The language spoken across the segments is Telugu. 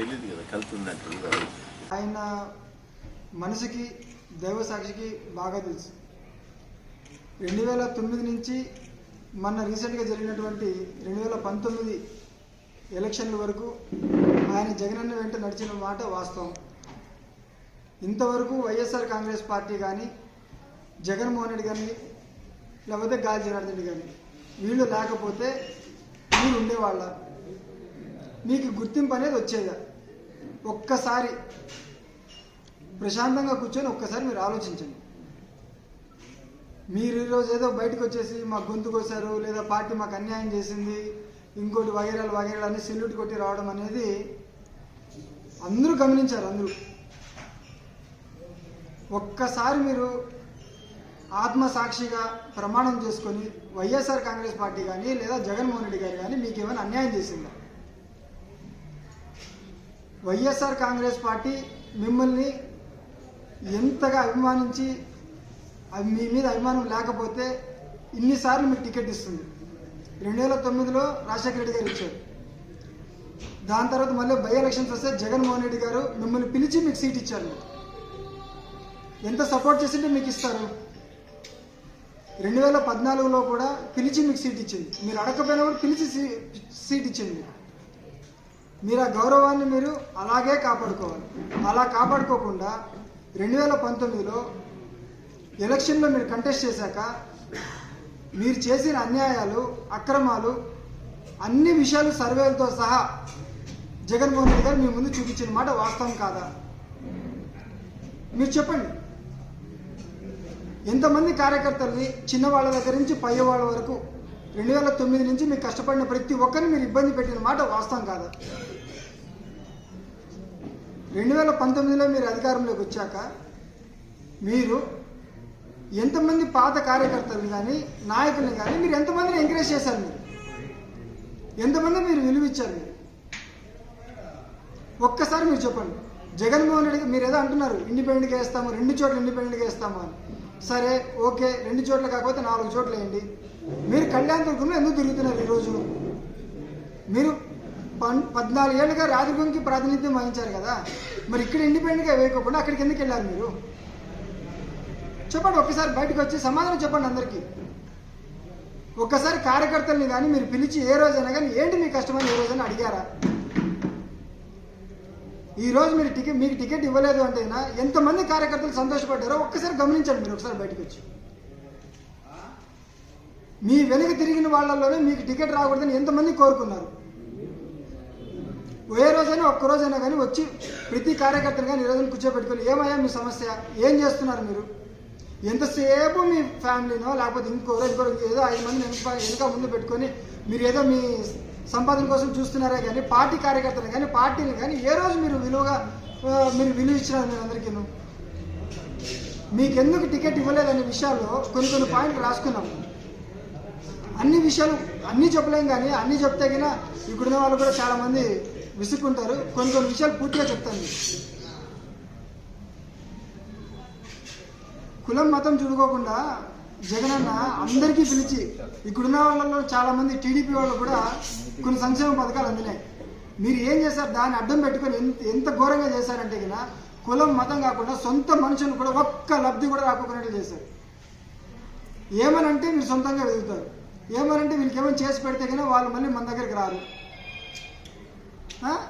తెలియదు కదా కల్తీ ఆయన మనసుకి దైవ సాక్షికి బాగా తెలుసు. రెండు వేల తొమ్మిది నుంచి మొన్న రీసెంట్గా జరిగినటువంటి రెండు వేల పంతొమ్మిది ఎలక్షన్ల వరకు ఆయన జగనన్న వెంట నడిచిన మాట వాస్తవం. ఇంతవరకు వైఎస్ఆర్ కాంగ్రెస్ పార్టీ కానీ జగన్మోహన్ రెడ్డి కానీ లేకపోతే గాలి జనార్దన్ రెడ్డి కానీ వీళ్ళు లేకపోతే మీరు ఉండేవాళ్ళ మీకు గుర్తింపు అనేది వచ్చేదా. ఒక్కసారి ప్రశాంతంగా కూర్చొని ఒక్కసారి మీరు ఆలోచించండి. మీరు ఈరోజు ఏదో బయటకు వచ్చేసి మా గొంతు కోసారు లేదా పార్టీ మాకు అన్యాయం చేసింది ఇంకోటి వగైరాలు వగైరాలు అని సెల్యూట్ కొట్టి రావడం అనేది అందరూ గమనించారు అందరూ. ఒక్కసారి మీరు ఆత్మసాక్షిగా ప్రమాణం చేసుకొని వైఎస్ఆర్ కాంగ్రెస్ పార్టీ కానీ లేదా జగన్మోహన్ రెడ్డి గారు కానీ మీకు ఏమైనా అన్యాయం చేసిందా? వైఎస్ఆర్ కాంగ్రెస్ పార్టీ మిమ్మల్ని ఎంతగా అభిమానించి మీ మీద అభిమానం లేకపోతే ఇన్నిసార్లు మీకు టికెట్ ఇస్తుంది. రెండు వేల తొమ్మిదిలో రాజశేఖర రెడ్డి గారు ఇచ్చారు. దాని తర్వాత మళ్ళీ బై ఎలక్షన్స్ వస్తే జగన్మోహన్ రెడ్డి గారు మిమ్మల్ని పిలిచి మీకు సీట్ ఇచ్చారు. ఎంత సపోర్ట్ చేసింటే మీకు ఇస్తారు. రెండు వేల పద్నాలుగులో కూడా పిలిచి మీకు సీట్ ఇచ్చింది. మీరు అడగకపోయినా కూడా పిలిచి సీట్ ఇచ్చింది. మీరు ఆ గౌరవాన్ని మీరు అలాగే కాపాడుకోవాలి. అలా కాపాడుకోకుండా రెండు వేల పంతొమ్మిదిలో ఎలక్షన్లో మీరు కంటెస్ట్ చేశాక మీరు చేసిన అన్యాయాలు అక్రమాలు అన్ని విషయాలు సర్వేలతో సహా జగన్మోహన్ రెడ్డి గారు మీ ముందు చూపించిన మాట వాస్తవం కాదా? మీరు చెప్పండి. ఎంతమంది కార్యకర్తల్ని చిన్నవాళ్ళ దగ్గర నుంచి పయ్యవాళ్ళ వాళ్ళ వరకు రెండు వేల తొమ్మిది నుంచి మీరు కష్టపడిన ప్రతి ఒక్కరిని మీరు ఇబ్బంది పెట్టిన మాట వాస్తవం కాదు. రెండు వేల పంతొమ్మిదిలో మీరు అధికారంలోకి వచ్చాక మీరు ఎంతమంది పాత కార్యకర్తలు కానీ నాయకులను కానీ మీరు ఎంతమందిని ఎంకరేజ్ చేశారు మీరు? ఎంతమంది మీరు విలువిచ్చారు మీరు? ఒక్కసారి మీరు చెప్పండి. జగన్మోహన్ రెడ్డికి మీరు ఏదో అంటున్నారు ఇండిపెండెంట్గా వేస్తాము రెండు చోట్ల ఇండిపెండెంట్గా వేస్తాము అని. సరే ఓకే రెండు చోట్ల కాకపోతే నాలుగు చోట్ల వేయండి మీరు కళ్యాణ దుర్గంలో ఎందుకు తిరుగుతున్నారు ఈరోజు? మీరు పన్ పద్నాలుగు ఏళ్ళుగా రాజదుర్గంకి ప్రాతినిధ్యం వహించారు కదా. మరి ఇక్కడ ఇండిపెండెంట్గా వేయకోకుండా అక్కడికి ఎందుకు వెళ్ళారు మీరు? చెప్పండి ఒక్కసారి బయటకు వచ్చి సమాధానం చెప్పండి అందరికీ. ఒక్కసారి కార్యకర్తల్ని కానీ మీరు పిలిచి ఏ రోజైనా కానీ ఏంటి మీ కష్టమని ఏ రోజైనా అడిగారా? ఈరోజు మీరు టికెట్ మీకు టికెట్ ఇవ్వలేదు అంటే అయినా ఎంతమంది కార్యకర్తలు సంతోషపడ్డారో ఒక్కసారి గమనించండి మీరు ఒకసారి బయటకు వచ్చి. మీ వెనుక తిరిగిన వాళ్ళలోనే మీకు టికెట్ రాకూడదని ఎంతమంది కోరుకున్నారు? ఏ రోజైనా ఒక్క రోజైనా కానీ వచ్చి ప్రతి కార్యకర్తను కానీ ఈ రోజున కూర్చోబెట్టుకుని ఏమయ్యా మీ సమస్య? ఏం చేస్తున్నారు మీరు? ఎంతసేపు మీ ఫ్యామిలీనో లేకపోతే ఇంకోరో ఇంకోరో ఏదో ఐదు మంది వెనుక వెనుక ముందు పెట్టుకొని మీరు ఏదో మీ సంపాదన కోసం చూస్తున్నారే కానీ పార్టీ కార్యకర్తలు కానీ పార్టీని కానీ ఏ రోజు మీరు విలువగా మీరు విలువ ఇచ్చినారు మీరు అందరికీ? మీకెందుకు టికెట్ ఇవ్వలేదనే విషయాల్లో కొన్ని కొన్ని పాయింట్లు రాసుకున్నాం. అన్ని విషయాలు అన్నీ చెప్పలేం కానీ అన్నీ చెప్తే కన్నా ఇక్కడున్న వాళ్ళు కూడా చాలామంది విసుక్కుంటారు. కొన్ని కొన్ని విషయాలు పూర్తిగా చెప్తాను కులం మతం చూడుకోకుండా జగనన్న అందరికీ పిలిచి ఇక్కడున్న వాళ్ళలో చాలామంది టీడీపీ వాళ్ళు కూడా కొన్ని సంక్షేమ పథకాలు అందినాయి. మీరు ఏం చేశారు? దాన్ని అడ్డం పెట్టుకొని ఎంత ఎంత ఘోరంగా చేశారంటే కదా కులం మతం కాకుండా సొంత మనుషులు కూడా ఒక్క లబ్ధి కూడా రాకపోయినట్టు చేశారు. ఏమనంటే మీరు సొంతంగా వెతుకుతారు ఏమనంటే వీళ్ళకి ఏమైనా చేసి పెడితే కానీ వాళ్ళు మళ్ళీ మన దగ్గరికి రారు.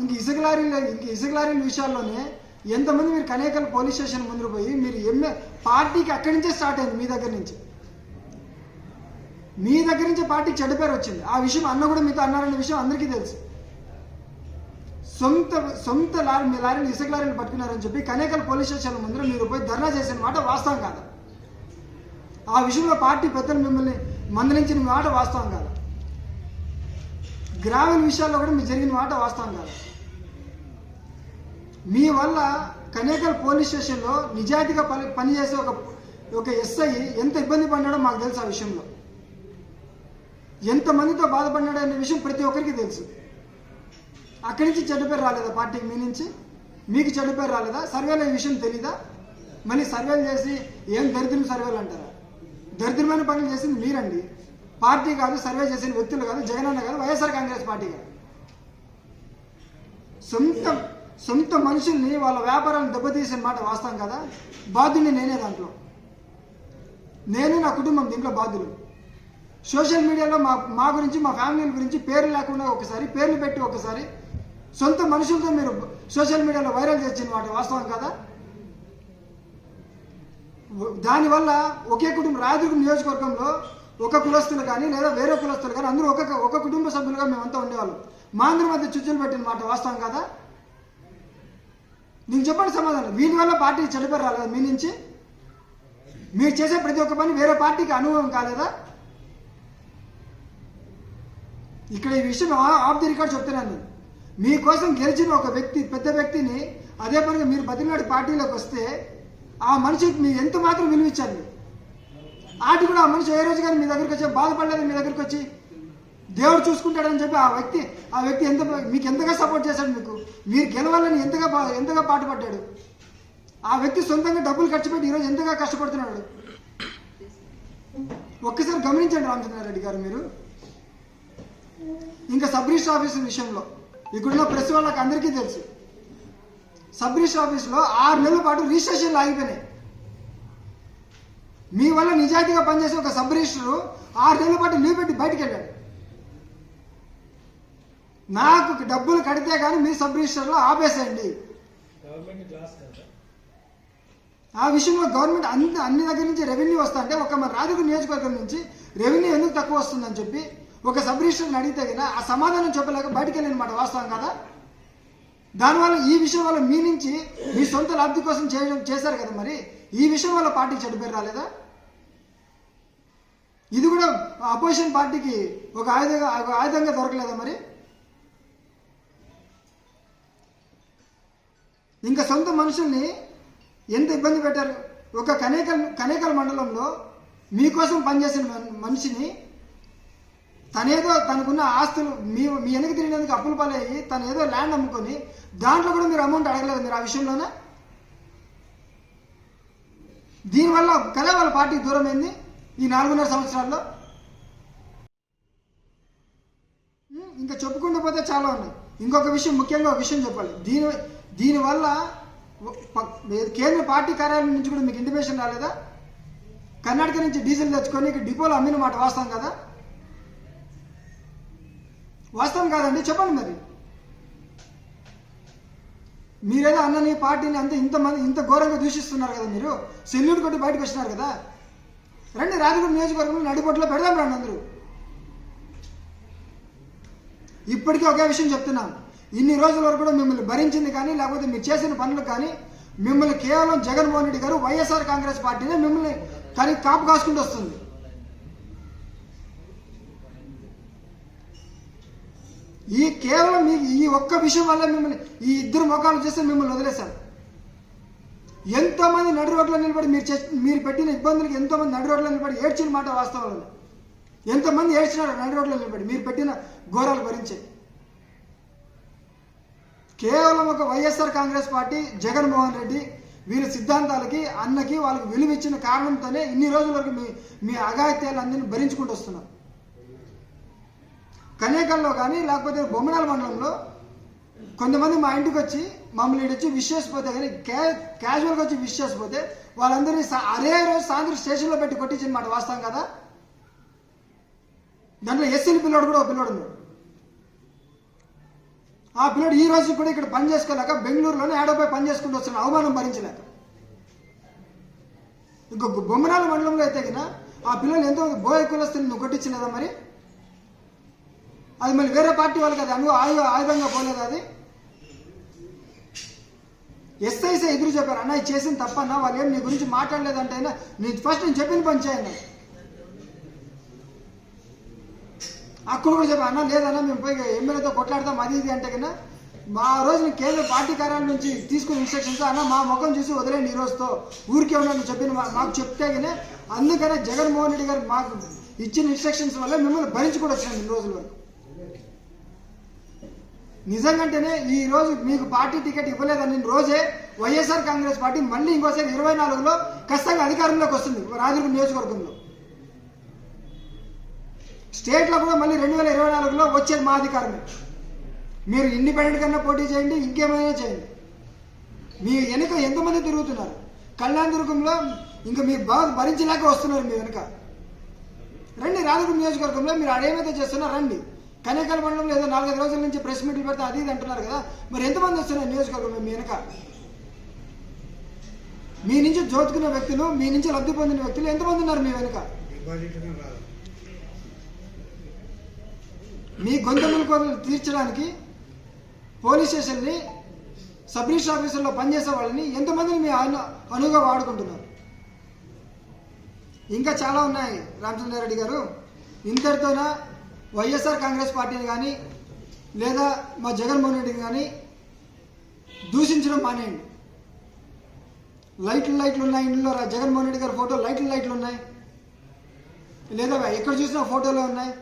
ఇంక ఇసుకలారీ ఇంక ఇసుకలారీల విషయాల్లోనే ఎంతమంది మీరు కనేకల్ పోలీస్ స్టేషన్ ముందు పోయి మీరు ఎంఏ పార్టీకి అక్కడి నుంచే స్టార్ట్ అయింది మీ దగ్గర నుంచి. మీ దగ్గర నుంచి పార్టీకి చెడ్డ పేరు వచ్చింది. ఆ విషయం అన్న కూడా మీతో అన్నారనే విషయం అందరికీ తెలుసు. సొంత సొంత లారీ మీ లారీలు ఇసుక లారీని పట్టుకున్నారని చెప్పి కనేకల్ పోలీస్ స్టేషన్ ముందు మీరు పోయి ధర్నా చేసిన మాట వాస్తవం కాదు. ఆ విషయంలో పార్టీ పెద్దలు మిమ్మల్ని మందలించిన మాట వాస్తవం కాదు. గ్రామీణ విషయాల్లో కూడా మీ జరిగిన మాట వాస్తవం కాదు. మీ వల్ల కనేకల్ పోలీస్ స్టేషన్లో నిజాయితీగా పని పనిచేసే ఒక ఒక ఎస్ఐ ఎంత ఇబ్బంది పడ్డాడో మాకు తెలుసు ఆ విషయంలో. ఎంతమందితో బాధపడ్డాడో అనే విషయం ప్రతి ఒక్కరికి తెలుసు. అక్కడి నుంచి చెడ్డ పేరు రాలేదా పార్టీకి మీ నుంచి? మీకు చెడ్డ పేరు రాలేదా? సర్వేలో ఈ విషయం తెలీదా? మళ్ళీ సర్వేలు చేసి ఏం దరిద్రం సర్వేలు అంటారా? దరిద్రమైన పనులు చేసింది మీరండి. పార్టీ కాదు సర్వే చేసిన వ్యక్తులు కాదు జగనన్న కాదు వైఎస్ఆర్ కాంగ్రెస్ పార్టీ కాదు సొంత సొంత మనుషుల్ని వాళ్ళ వ్యాపారాలను దెబ్బతీసిన మాట వాస్తాం కదా? బాధ్యుని నేనే దాంట్లో. నేను నా కుటుంబం దీంట్లో బాధ్యులు. సోషల్ మీడియాలో మా మా గురించి మా ఫ్యామిలీ గురించి పేర్లు లేకుండా ఒకసారి పేర్లు పెట్టి ఒకసారి సొంత మనుషులతో మీరు సోషల్ మీడియాలో వైరల్ చేసిన మాట వాస్తవం కదా? దానివల్ల ఒకే కుటుంబం రాయదుర్గం నియోజకవర్గంలో ఒక కులస్తులు కానీ లేదా వేరే కులస్తులు కానీ అందరూ ఒక ఒక కుటుంబ సభ్యులుగా మేమంతా ఉండేవాళ్ళం. మా అందరి మధ్య చుచ్చులు పెట్టిన మాట వాస్తవం కదా? నీకు చెప్పండి సమాధానం. వీటి వల్ల పార్టీ చెడిపోయి రాలేదా మీ నుంచి? మీరు చేసే ప్రతి ఒక్క పని వేరే పార్టీకి అనుభవం కాలేదా? ఇక్కడ ఈ విషయం ఆఫ్ ది రికార్డ్ చెప్తున్నాను మీకోసం గెలిచిన ఒక వ్యక్తి పెద్ద వ్యక్తిని అదే పనిగా మీరు బతినాడు పార్టీలోకి వస్తే ఆ మనిషికి మీరు ఎంత మాత్రం విలువ మీరు? ఆటి కూడా ఆ మనిషి ఏ రోజు కానీ మీ దగ్గరికి వచ్చి బాధపడలేదు మీ దగ్గరికి వచ్చి దేవుడు చూసుకుంటాడని చెప్పి ఆ వ్యక్తి ఆ వ్యక్తి ఎంత మీకు ఎంతగా సపోర్ట్ చేశాడు మీకు? మీరు గెలవాలని ఎంతగా ఎంతగా పాటుపడ్డాడు? ఆ వ్యక్తి సొంతంగా డబ్బులు ఖర్చు పెట్టి ఈరోజు ఎంతగా కష్టపడుతున్నాడు? ఒక్కసారి గమనించండి రామచంద్రారెడ్డి గారు మీరు. ఇంకా సబ్ రిజిస్టర్ ఆఫీస్ విషయంలో ఇక్కడున్న ప్రెస్ వాళ్ళకి అందరికీ తెలుసు. సబ్ రిజిస్టర్ ఆఫీస్లో ఆరు నెలల పాటు రిజిస్ట్రేషన్లు ఆగిపోయినాయి. మీ వల్ల నిజాయితీగా పనిచేసే ఒక సబ్ రిజిస్టర్ ఆరు నెలల పాటు లీవ్ పెట్టి బయటికి వెళ్ళాడు నాకు డబ్బులు కడితే కానీ మీ సబ్ రిజిస్టర్లో ఆపేసేయండి. ఆ విషయంలో గవర్నమెంట్ అన్ని అన్ని దగ్గర నుంచి రెవెన్యూ వస్తా అంటే ఒక మన రాజుకు నియోజకవర్గం నుంచి రెవెన్యూ ఎందుకు తక్కువ వస్తుందని చెప్పి ఒక సబ్ రిజిస్టర్ని అడిగితే కదా ఆ సమాధానం చెప్పలేక బయటికి వెళ్ళిన మాట వాస్తవం కదా? దానివల్ల ఈ విషయం వల్ల మీ నుంచి మీ సొంత లబ్ధి కోసం చేయడం చేశారు కదా మరి? ఈ విషయం వల్ల పార్టీ చెడిపోయి రాలేదా? ఇది కూడా అపోజిషన్ పార్టీకి ఒక ఆయుధంగా ఒక ఆయుధంగా దొరకలేదా మరి? ఇంకా సొంత మనుషుల్ని ఎంత ఇబ్బంది పెట్టారు? ఒక కనేకల్ కనేకల్ మండలంలో మీకోసం పనిచేసిన మనిషిని తనేదో తనకున్న ఆస్తులు మీ మీ వెనక తిరిగినందుకు అప్పులు పాలయ్యి తను ఏదో ల్యాండ్ అమ్ముకొని దాంట్లో కూడా మీరు అమౌంట్ అడగలేదు మీరు ఆ విషయంలోనే? దీనివల్ల కదా వాళ్ళ పార్టీకి దూరం అయింది ఈ నాలుగున్నర సంవత్సరాల్లో. ఇంకా చెప్పుకుంటూ పోతే చాలా ఉన్నాయి. ఇంకొక విషయం ముఖ్యంగా ఒక విషయం చెప్పాలి. దీని దీనివల్ల కేంద్ర పార్టీ కార్యాలయం నుంచి కూడా మీకు ఇంటిమేషన్ రాలేదా? కర్ణాటక నుంచి డీజిల్ తెచ్చుకొని డిపోలో అమ్మిన మాట వాస్తాం కదా? వాస్తవం కాదండి చెప్పండి మరి. మీరేదో అన్నని పార్టీని అంత ఇంతమంది ఇంత ఘోరంగా దూషిస్తున్నారు కదా మీరు? సెల్యూట్ కొట్టి బయటకు వచ్చినారు కదా? రండి రాజగూడ నియోజకవర్గంలో నడిపొట్లో పెడదాం రండి అందరూ. ఇప్పటికీ ఒకే విషయం చెప్తున్నాం. ఇన్ని రోజుల వరకు కూడా మిమ్మల్ని భరించింది కానీ లేకపోతే మీరు చేసిన పనులు కానీ మిమ్మల్ని కేవలం జగన్మోహన్ రెడ్డి గారు వైఎస్ఆర్ కాంగ్రెస్ పార్టీనే మిమ్మల్ని కానీ కాపు కాసుకుంటూ వస్తుంది. ఈ కేవలం మీ ఈ ఒక్క విషయం వల్ల మిమ్మల్ని ఈ ఇద్దరు ముఖాలు చేస్తే మిమ్మల్ని వదిలేశారు. ఎంతోమంది నడు నడి రోడ్లో నిలబడి మీరు మీరు పెట్టిన ఇబ్బందులకు ఎంతోమంది నడు నడి రోడ్లో నిలబడి ఏడ్చిన మాట వాస్తవాలు. ఎంతమంది ఏడ్చినారు నడి రోడ్లో నిలబడి మీరు పెట్టిన ఘోరాలు భరించే కేవలం ఒక Y S R Congress party Jaganmohan Reddy వీరి సిద్ధాంతాలకి అన్నకి వాళ్ళకి విలువ ఇచ్చిన కారణంతోనే ఇన్ని రోజుల వరకు మీ మీ అఘాయిత్యాలందరినీ భరించుకుంటూ వస్తున్నాం కనేకల్లో కానీ లేకపోతే బొమ్మనాల మండలంలో కొంతమంది మా ఇంటికి వచ్చి మమ్మల్ని ఈడ వచ్చి విష్ చేసిపోతే కానీ క్యా క్యాజువల్గా వచ్చి విష్ చేసిపోతే వాళ్ళందరినీ అదే రోజు సాయంత్రం స్టేషన్లో పెట్టి కొట్టించిన మాట వాస్తవం కదా? దాంట్లో ఎస్సీల పిల్లోడు కూడా ఒక పిల్లోడు ఉన్నాడు. ఆ పిల్లోడు ఈ రోజు కూడా ఇక్కడ పని చేసుకోలేక బెంగళూరులోనే ఏడోపై పని చేసుకుంటూ వస్తున్నాడు అవమానం భరించలేక. ఇంకొక బొమ్మనాల మండలంలో అయితే గిన ఆ పిల్లలు ఎంతో బోయ కులస్తుని నువ్వు కొట్టించలేదా మరి? అది మళ్ళీ వేరే పార్టీ వాళ్ళకి అది అను ఆయుధంగా పోలేదు అది. ఎస్ఐసే ఎదురు చెప్పారు అన్న ఇది చేసిన తప్పన్నా వాళ్ళు ఏం నీ గురించి మాట్లాడలేదంటే అయినా నీ ఫస్ట్ నేను చెప్పిన పని చేయండి. అక్కడ కూడా చెప్పాను అన్న లేదన్నా మేము పోయి ఎమ్మెల్యేతో కొట్లాడతాం అది ఇది అంటే కన్నా మా రోజు కేంద్ర పార్టీ కార్యాలయం నుంచి తీసుకున్న ఇన్స్ట్రక్షన్స్ అన్న మా ముఖం చూసి వదిలేండి ఈ రోజుతో. ఊరికే ఉన్నాను చెప్పిన మాకు చెప్తే కానీ అందుకనే జగన్మోహన్ రెడ్డి గారు మాకు ఇచ్చిన ఇన్స్ట్రక్షన్స్ వల్ల మిమ్మల్ని భరించి కూడా వచ్చినాను ఇన్ని రోజుల వరకు. నిజంగానే ఈ రోజు మీకు పార్టీ టికెట్ ఇవ్వలేదని రోజే వైఎస్ఆర్ కాంగ్రెస్ పార్టీ మళ్ళీ ఇంకోసారి ఇరవై నాలుగులో ఖచ్చితంగా అధికారంలోకి వస్తుంది రాజుర్గం నియోజకవర్గంలో. స్టేట్లో కూడా మళ్ళీ రెండు వేల ఇరవై నాలుగులో వచ్చేది మా అధికారమే. మీరు ఇండిపెండెంట్ కన్నా పోటీ చేయండి ఇంకేమైనా చేయండి. మీ వెనుక ఎంతమంది తిరుగుతున్నారు? కళ్యాణ్ దుర్గంలో ఇంకా మీ బాగా భరించలేక వస్తున్నారు మీ వెనుక. రండి రాజగుడి నియోజకవర్గంలో మీరు ఆడేమైతే చేస్తున్నారో రండి. కనేకల మండలంలో ఏదో నాలుగైదు రోజుల నుంచి ప్రెస్ మీట్లు పెడితే అది ఇది అంటున్నారు కదా. మరి ఎంతమంది వస్తున్నారు నియోజకవర్గం మీ వెనక? మీ నుంచి జోతుకున్న వ్యక్తులు మీ నుంచి లబ్ధి పొందిన వ్యక్తులు ఎంతమంది ఉన్నారు మీ వెనుక? మీ గొంతుల కోరికలు తీర్చడానికి పోలీస్ స్టేషన్ని సబ్ రిజిస్టర్ పనిచేసే వాళ్ళని ఎంతమందిని మీ అను అనుగా వాడుకుంటున్నారు? ఇంకా చాలా ఉన్నాయి రామచంద్రారెడ్డి గారు. ఇంతటితోనా వైఎస్ఆర్ కాంగ్రెస్ పార్టీని కానీ లేదా మా జగన్మోహన్ రెడ్డిని కానీ దూషించడం మానేయండి. లైట్లు లైట్లు ఉన్నాయి ఇంట్లో జగన్మోహన్ రెడ్డి గారి ఫోటో లైట్లు లైట్లు ఉన్నాయి. లేదా ఎక్కడ చూసినా ఫోటోలో ఉన్నాయి.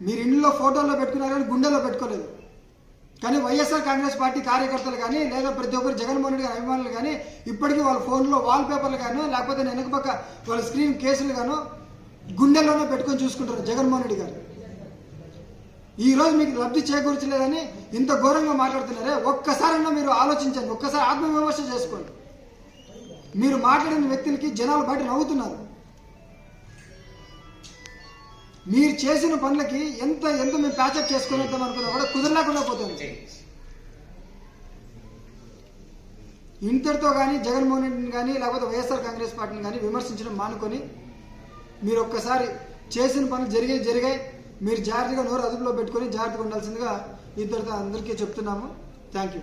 మీరు ఇంట్లో ఫోటోలో పెట్టుకున్నారు కానీ గుండెలో పెట్టుకోలేదు. కానీ వైఎస్ఆర్ కాంగ్రెస్ పార్టీ కార్యకర్తలు కానీ లేదా ప్రతి ఒక్కరు జగన్మోహన్ రెడ్డి గారి అభిమానులు కానీ ఇప్పటికీ వాళ్ళ ఫోన్లో వాల్ పేపర్లు గాను లేకపోతే వెనక పక్క వాళ్ళ స్క్రీన్ కేసులు గాను గుండెల్లోనే పెట్టుకొని చూసుకుంటారు జగన్మోహన్ రెడ్డి గారు. ఈ రోజు మీకు లబ్ధి చేకూర్చలేదని ఇంత ఘోరంగా మాట్లాడుతున్నారే? ఒక్కసారైనా మీరు ఆలోచించండి. ఒక్కసారి ఆత్మవిమర్శ చేసుకోండి. మీరు మాట్లాడిన వ్యక్తులకి జనాలు బయట నవ్వుతున్నారు. మీరు చేసిన పనులకి ఎంత ఎంత మేము ప్యాచప్ చేసుకుని వద్దాం అనుకున్నా కూడా కుదరలేకుండా పోతుంది. ఇంతటితో కానీ జగన్మోహన్ రెడ్డిని కానీ లేకపోతే వైఎస్ఆర్ కాంగ్రెస్ పార్టీని కానీ విమర్శించడం మానుకొని మీరు ఒక్కసారి చేసిన పనులు జరిగే జరిగాయి. మీరు జాగ్రత్తగా నోరు అదుపులో పెట్టుకొని జాగ్రత్తగా ఉండాల్సిందిగా ఇద్దరితో అందరికీ చెప్తున్నాము. Thank you